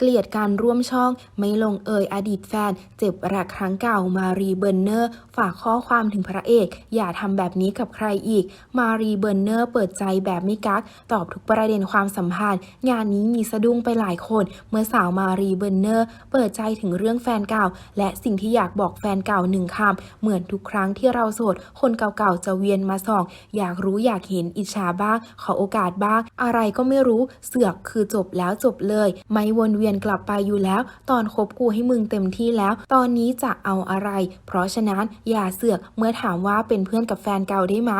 เกลียดการร่วมช่อง ไม่ลงเอยอดีตแฟน เจ็บรักครั้งเก่ามารีเบอร์เนอร์ ฝากข้อความถึงพระเอก อย่าทำแบบนี้กับใครอีก มารีเบอร์เนอร์ เปิดใจแบบไม่กัก ตอบทุกประเด็นความสัมพันธ์ งานนี้มีสะดุ้งไปหลายคน เมื่อสาวมารีเบอร์เนอร์ เปิดใจถึงเรื่องแฟนเก่า และสิ่งที่อยากบอกแฟนเก่าหนึ่งคำ เหมือนทุกครั้งที่เราโสด คนเก่าๆจะเวียนมาส่อง อยากรู้อยากเห็นอิจฉาบ้าง ขอโอกาสบ้าง อะไรก็ไม่รู้ เสือกคือจบแล้วจบเลย ไม่วนเวียนกลับไปอยู่แล้ว ตอนคบกูให้มึงเต็มที่แล้ว ตอนนี้จะเอาอะไร เพราะฉะนั้นอย่าเสือกเมื่อถามว่าเป็นเพื่อนกับแฟนเก่าได้ไหม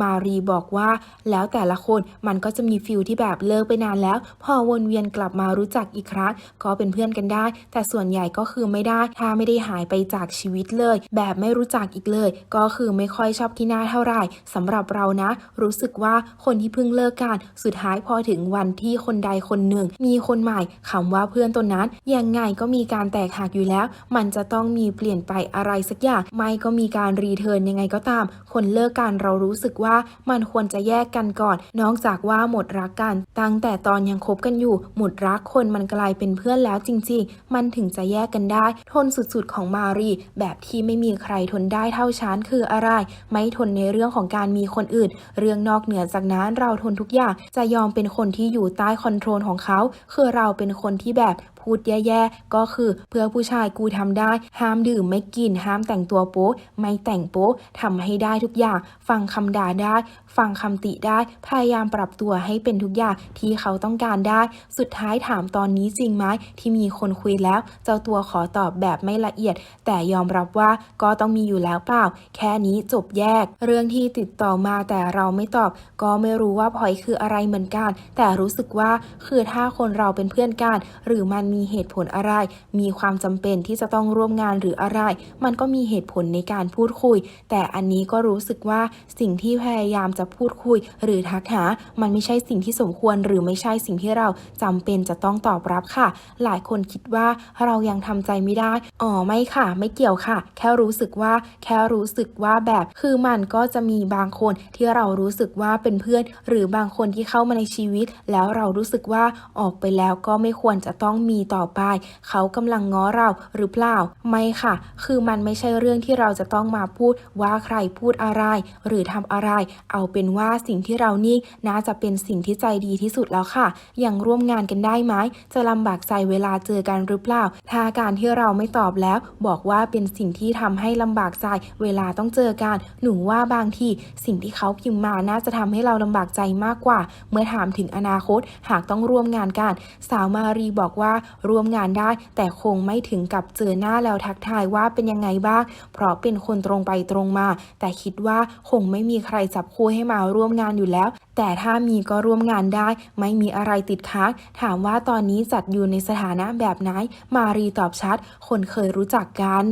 มารีบอกว่า แล้วแต่ละคนมันก็จะมีฟิลที่แบบเลิกไปนานแล้ว พอวนเวียนกลับมารู้จักอีกครั้งก็เป็นเพื่อนกันได้ แต่ส่วนใหญ่ก็คือไม่ได้ถ้าไม่ได้หายไปจากชีวิตเลย แบบไม่รู้จักอีกเลย ก็คือไม่ค่อยชอบขี้หน้าเท่าไหร่สำหรับเรานะ รู้สึกว่าคนที่เพิ่งเลิกกัน สุดท้ายพอถึงวันที่คนใดคนหนึ่ง มีคนใหม่คำว่าเพื่อนตนนั้นยังไงก็มีการแตกหักอยู่แล้ว มันจะต้องมีเปลี่ยนไปอะไรสักอย่าง ไม่ก็มีการรีเทิร์นยังไงก็ตาม คนเลิกกันเรารู้สึกว่ามันควรจะแยกกันก่อน นอกจากว่าหมดรักกัน ตั้งแต่ตอนยังคบกันอยู่ หมดรักคนมันกลายเป็นเพื่อนแล้วจริง ๆ มันถึงจะแยกกันได้ ทนสุดๆของมารีแบบที่ไม่มีใครทนได้เท่าฉันคืออะไร ไม่ทนในเรื่องของการมีคนอื่น เรื่องนอกเหนือจากนั้นเราทนทุกอย่างจะยอมเป็นคนที่อยู่ใต้คอนโทรลของเขา คือเราเป็นคนที่แบบ да, พูดแย่ๆ ก็คือเพื่อผู้ชายกูทำได้ ห้ามดื่มไม่กิน ห้ามแต่งตัวโป๊ไม่แต่งโป๊ทำให้ได้ทุกอย่าง ฟังคำด่าได้ ฟังคำติได้ พยายามปรับตัวให้เป็นทุกอย่างที่เขาต้องการได้ สุดท้ายถามตอนนี้จริงไหมที่มีคนคุยแล้ว เจ้าตัวขอตอบแบบไม่ละเอียด แต่ยอมรับว่าก็ต้องมีอยู่แล้วเปล่า แค่นี้จบแยก เรื่องที่ติดต่อมาแต่เราไม่ตอบ ก็ไม่รู้ว่าพอยคืออะไรเหมือนกัน แต่รู้สึกว่าคือถ้าคนเราเป็นเพื่อนกัน หรือมันมีีเหตุผลอะไร มีความจำเป็นที่จะต้องร่วมงานหรืออะไร มันก็มีเหตุผลในการพูดคุย แต่อันนี้ก็รู้สึกว่าสิ่งที่พยายามจะพูดคุย หรือทักหา มันไม่ใช่สิ่งที่สมควร หรือไม่ใช่สิ่งที่เราจำเป็นจะต้องตอบรับค่ะ หลายคนคิดว่าเรายังทำใจไม่ได้ อ๋อไม่ค่ะ ไม่เกี่ยวค่ะ แค่รู้สึกว่า แค่รู้สึกว่าแบบคือมันก็จะมีบางคนที่เรารู้สึกว่าเป็นเพื่อน หรือบางคนที่เข้ามาในชีวิต แล้วเรารู้สึกว่าออกไปแล้วก็ไม่ควรจะต้องมีต่อไป เขากำลังง้อเราหรือเปล่า ไม่ค่ะ คือมันไม่ใช่เรื่องที่เราจะต้องมาพูดว่าใครพูดอะไร หรือทำอะไร เอาเป็นว่าสิ่งที่เรานี่น่าจะเป็นสิ่งที่ใจดีที่สุดแล้วค่ะ อยังร่วมงานกันได้ไหม จะลำบากใจเวลาเจอกันหรือเปล่า ถ้าการที่เราไม่ตอบแล้ว บอกว่าเป็นสิ่งที่ทำให้ลำบากใจ เวลาต้องเจอกัน หนูว่าบางทีสิ่งที่เขาพิมพ์มาน่าจะทำให้เราลำบากใจมากกว่า เมื่อถามถึงอนาคต หากต้องร่วมงานกัน สาวมารีบอกว่าร่วมงานได้ แต่คงไม่ถึงกับเจอหน้าแล้วทักทายว่าเป็นยังไงบ้าง เพราะเป็นคนตรงไปตรงมา แต่คิดว่าคงไม่มีใครจับคู่ให้มาร่วมงานอยู่แล้ว แต่ถ้ามีก็ร่วมงานได้ ไม่มีอะไรติดค้างถามว่าตอนนี้จัดอยู่ในสถานะแบบไหน มารีตอบชัด คนเคยรู้จักกัน